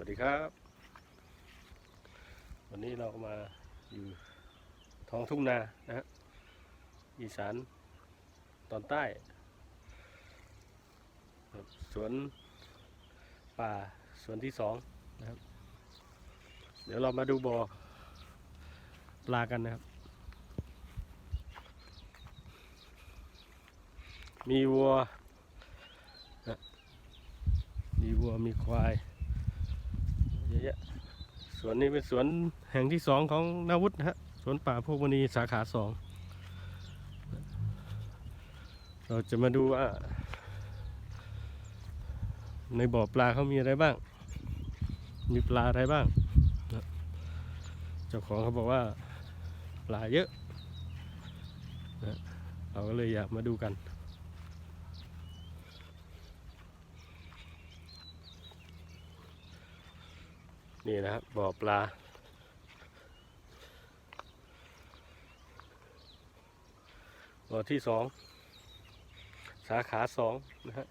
วัสดีครับ วันนี้เราก็มาอยู่ท้องทุ่งนานะฮะอีสานตอนใต้สวนป่าสวนที่สองนะครับ เดี๋ยวเรามาดูบ่อปลากันนะครับ มีวัวนะมีวัวมีควาย แยะสวนนี้เป็นสวนแห่งที่สองของนาวุฒิฮะสวนป่าพวกมณีสาขาสองเราจะมาดูว่า ในบ่อปลาเขามีอะไรบ้าง มีปลาอะไรบ้าง เจ้าของเขาบอกว่า ปลาเยอะนะเราก็เลยอยากมาดูกัน นี่นะครับบ่อปลา บ่อที่สอง สาขาสองนะฮะ